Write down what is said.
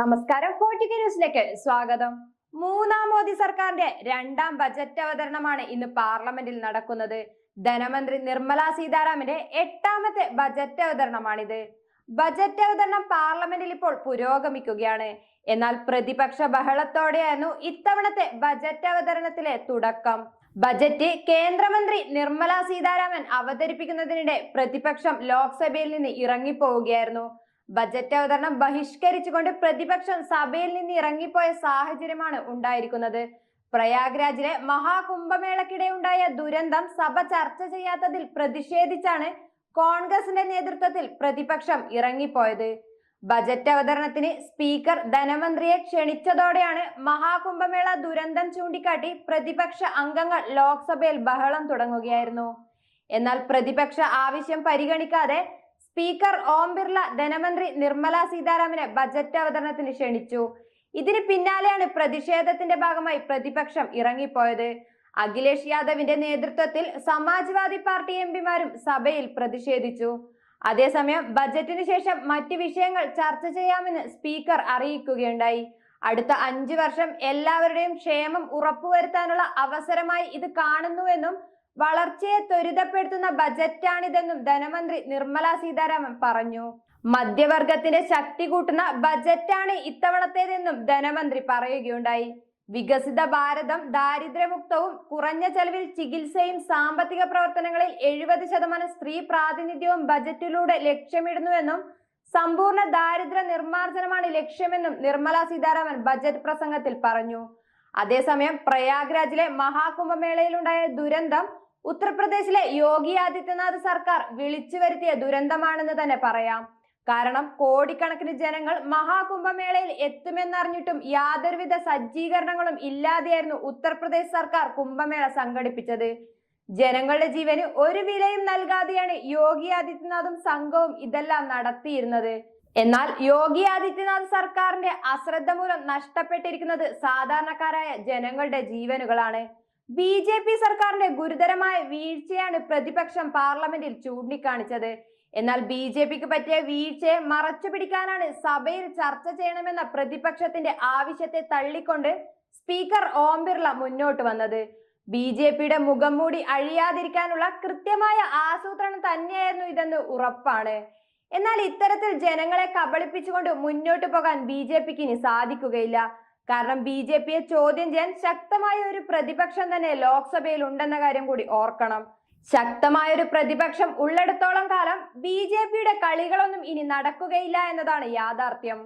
നമസ്കാരം. ഫോർട്ടിക്ക ന്യൂസിലേക്ക് സ്വാഗതം. മൂന്നാം മോദി സർക്കാരിന്റെ രണ്ടാം ബജറ്റ് അവതരണമാണ് ഇന്ന് പാർലമെന്റിൽ നടക്കുന്നത്. ധനമന്ത്രി നിർമ്മല സീതാരാമന്റെ എട്ടാമത്തെ ബജറ്റ് അവതരണമാണിത്. ബജറ്റ് അവതരണം പാർലമെന്റിൽ ഇപ്പോൾ പുരോഗമിക്കുകയാണ്. എന്നാൽ പ്രതിപക്ഷ ബഹളത്തോടെയായിരുന്നു ഇത്തവണത്തെ ബജറ്റ് അവതരണത്തിലെ തുടക്കം. ബജറ്റ് കേന്ദ്രമന്ത്രി നിർമ്മല സീതാരാമൻ അവതരിപ്പിക്കുന്നതിനിടെ പ്രതിപക്ഷം ലോക്സഭയിൽ നിന്ന് ഇറങ്ങിപ്പോവുകയായിരുന്നു. ബജറ്റ് അവതരണം ബഹിഷ്കരിച്ചുകൊണ്ട് പ്രതിപക്ഷം സഭയിൽ നിന്ന് ഇറങ്ങിപ്പോയ സാഹചര്യമാണ് ഉണ്ടായിരിക്കുന്നത്. പ്രയാഗ്രാജിലെ മഹാകുംഭമേളക്കിടെ ഉണ്ടായ ദുരന്തം സഭ ചർച്ച ചെയ്യാത്തതിൽ പ്രതിഷേധിച്ചാണ് കോൺഗ്രസിന്റെ നേതൃത്വത്തിൽ പ്രതിപക്ഷം ഇറങ്ങിപ്പോയത്. ബജറ്റ് അവതരണത്തിന് സ്പീക്കർ ധനമന്ത്രിയെ ക്ഷണിച്ചതോടെയാണ് മഹാകുംഭമേള ദുരന്തം ചൂണ്ടിക്കാട്ടി പ്രതിപക്ഷ അംഗങ്ങൾ ലോക്സഭയിൽ ബഹളം തുടങ്ങുകയായിരുന്നു. എന്നാൽ പ്രതിപക്ഷ ആവശ്യം പരിഗണിക്കാതെ സ്പീക്കർ ഓം ബിർള ധനമന്ത്രി നിർമ്മല സീതാരാമനെ ബജറ്റ് അവതരണത്തിന് ക്ഷണിച്ചു. ഇതിന് പിന്നാലെയാണ് പ്രതിഷേധത്തിന്റെ ഭാഗമായി പ്രതിപക്ഷം ഇറങ്ങിപ്പോയത്. അഖിലേഷ് യാദവിന്റെ നേതൃത്വത്തിൽ സമാജ്വാദി പാർട്ടി എംപിമാരും സഭയിൽ പ്രതിഷേധിച്ചു. അതേസമയം ബജറ്റിന് ശേഷം മറ്റ് വിഷയങ്ങൾ ചർച്ച ചെയ്യാമെന്ന് സ്പീക്കർ അറിയിക്കുകയുണ്ടായി. അടുത്ത അഞ്ചു വർഷം എല്ലാവരുടെയും ക്ഷേമം ഉറപ്പുവരുത്താനുള്ള അവസരമായി ഇത് കാണുന്നുവെന്നും വളർച്ചയെ ത്വരിതപ്പെടുത്തുന്ന ബജറ്റാണിതെന്നും ധനമന്ത്രി നിർമ്മല സീതാരാമൻ പറഞ്ഞു. മധ്യവർഗത്തിന്റെ ശക്തി കൂട്ടുന്ന ബജറ്റാണ് ഇത്തവണത്തേതെന്നും ധനമന്ത്രി പറയുകയുണ്ടായി. വികസിത ഭാരതം ദാരിദ്ര്യമുക്തവും കുറഞ്ഞ ചെലവിൽ ചികിത്സയും സാമ്പത്തിക പ്രവർത്തനങ്ങളിൽ എഴുപത് ശതമാനം സ്ത്രീ പ്രാതിനിധ്യവും ബജറ്റിലൂടെ ലക്ഷ്യമിടുന്നുവെന്നും സമ്പൂർണ ദാരിദ്ര്യ നിർമ്മാർജനമാണ് ലക്ഷ്യമെന്നും നിർമ്മല സീതാരാമൻ ബജറ്റ് പ്രസംഗത്തിൽ പറഞ്ഞു. അതേസമയം പ്രയാഗ്രാജിലെ മഹാകുംഭമേളയിലുണ്ടായ ദുരന്തം ഉത്തർപ്രദേശിലെ യോഗി ആദിത്യനാഥ് സർക്കാർ വിളിച്ചു വരുത്തിയ ദുരന്തമാണെന്ന് തന്നെ പറയാം. കാരണം കോടിക്കണക്കിന് ജനങ്ങൾ മഹാകുംഭമേളയിൽ എത്തുമെന്നറിഞ്ഞിട്ടും യാതൊരുവിധ സജ്ജീകരണങ്ങളും ഇല്ലാതെയായിരുന്നു ഉത്തർപ്രദേശ് സർക്കാർ കുംഭമേള സംഘടിപ്പിച്ചത്. ജനങ്ങളുടെ ജീവന് ഒരു വിലയും നൽകാതെയാണ് യോഗി ആദിത്യനാഥും സംഘവും ഇതെല്ലാം നടത്തിയിരുന്നത്. എന്നാൽ യോഗി ആദിത്യനാഥ് സർക്കാരിന്റെ അശ്രദ്ധ മൂലം നഷ്ടപ്പെട്ടിരിക്കുന്നത് സാധാരണക്കാരായ ജനങ്ങളുടെ ജീവനുകളാണ്. ബി ജെ പി സർക്കാരിന്റെ ഗുരുതരമായ വീഴ്ചയാണ് പ്രതിപക്ഷം പാർലമെന്റിൽ ചൂണ്ടിക്കാണിച്ചത്. എന്നാൽ ബി ജെ പിക്ക് പറ്റിയ വീഴ്ചയെ മറച്ചു പിടിക്കാനാണ് സഭയിൽ ചർച്ച ചെയ്യണമെന്ന പ്രതിപക്ഷത്തിന്റെ ആവശ്യത്തെ തള്ളിക്കൊണ്ട് സ്പീക്കർ ഓം ബിർള മുന്നോട്ട് വന്നത്. ബി ജെ പിയുടെ മുഖം മൂടി അഴിയാതിരിക്കാനുള്ള കൃത്യമായ ആസൂത്രണം തന്നെയായിരുന്നു ഇതെന്ന് ഉറപ്പാണ്. എന്നാൽ ഇത്തരത്തിൽ ജനങ്ങളെ കബളിപ്പിച്ചുകൊണ്ട് മുന്നോട്ട് പോകാൻ ബി ജെ പിക്ക് ഇനി സാധിക്കുകയില്ല. കാരണം ബി ജെ പിയെ ചോദ്യം ചെയ്യാൻ ശക്തമായ ഒരു പ്രതിപക്ഷം തന്നെ ലോക്സഭയിൽ ഉണ്ടെന്ന കാര്യം കൂടി ഓർക്കണം. ശക്തമായ ഒരു പ്രതിപക്ഷം ഉള്ളിടത്തോളം കാലം ബി ജെ പിയുടെ കളികളൊന്നും ഇനി നടക്കുകയില്ല എന്നതാണ് യാഥാർത്ഥ്യം.